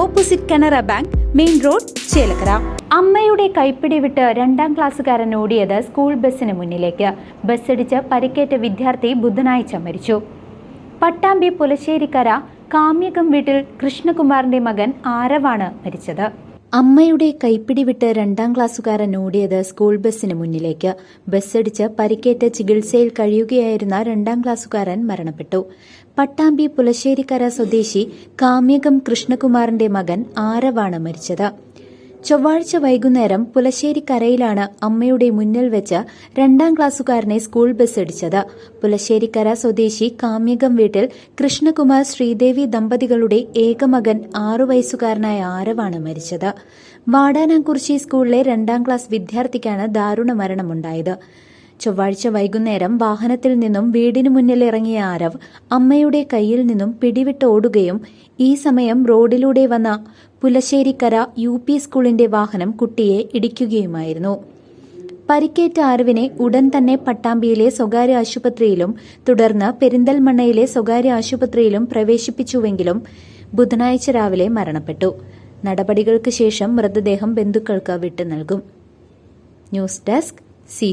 opposite Canara bank main road Chelakkara. അമ്മയുടെ കൈപ്പിടി വിട്ട് രണ്ടാം ക്ലാസ്സുകാരൻ ഓടിയത് സ്കൂൾ ബസ്സിന് മുന്നിലേക്ക്. ബസ്സിടിച്ച് പരിക്കേറ്റ വിദ്യാർത്ഥി ബുധനാഴ്ച മരിച്ചു. പട്ടാമ്പി പുലശ്ശേരിക്കര കാമ്യകം വീട്ടിൽ കൃഷ്ണകുമാറിന്റെ മകൻ ആരവാണ് മരിച്ചത്. അമ്മയുടെ കൈപ്പിടി വിട്ട് രണ്ടാം ക്ലാസ്സുകാരൻ ഓടിയത് സ്കൂൾ ബസ്സിന് മുന്നിലേക്ക്. ബസ്സടിച്ച് പരിക്കേറ്റ് ചികിത്സയിൽ കഴിയുകയായിരുന്ന രണ്ടാം ക്ലാസ്സുകാരൻ മരണപ്പെട്ടു. പട്ടാമ്പി പുലശ്ശേരിക്കര സ്വദേശി കാമ്യകം കൃഷ്ണകുമാറിന്റെ മകൻ ആരവാണ് മരിച്ചത്. ചൊവ്വാഴ്ച വൈകുന്നേരം പുലശ്ശേരിക്കരയിലാണ് അമ്മയുടെ മുന്നിൽ വെച്ച് രണ്ടാം ക്ലാസ്സുകാരനെ സ്കൂൾ ബസ് ഇടിച്ചത്. പുലശ്ശേരിക്കര സ്വദേശി കാമ്യകം വീട്ടിൽ കൃഷ്ണകുമാർ ശ്രീദേവി ദമ്പതികളുടെ ഏകമകൻ ആറു വയസ്സുകാരനായ ആരവാണ് മരിച്ചത്. വാടാനാംകുറിശി സ്കൂളിലെ രണ്ടാം ക്ലാസ് വിദ്യാർത്ഥിക്കാണ് ദാരുണ മരണമുണ്ടായത്. ചൊവ്വാഴ്ച വൈകുന്നേരം വാഹനത്തിൽ നിന്നും വീടിനു മുന്നിൽ ഇറങ്ങിയ ആരവ് അമ്മയുടെ കയ്യിൽ നിന്നും പിടിവിട്ട് ഓടുകയും ഈ സമയം റോഡിലൂടെ വന്ന പുലശ്ശേരിക്കര യു പി സ്കൂളിന്റെ വാഹനം കുട്ടിയെ ഇടിക്കുകയുമായിരുന്നു. പരിക്കേറ്റ ആരവിനെ ഉടൻ തന്നെ പട്ടാമ്പിയിലെ സ്വകാര്യ ആശുപത്രിയിലും തുടർന്ന് പെരിന്തൽമണ്ണയിലെ സ്വകാര്യ ആശുപത്രിയിലും പ്രവേശിപ്പിച്ചുവെങ്കിലും ബുധനാഴ്ച രാവിലെ മരണപ്പെട്ടു. നടപടികൾക്ക് ശേഷം മൃതദേഹം ബന്ധുക്കൾക്ക് വിട്ടു നൽകും ന്യൂസ് ഡെസ്ക് സി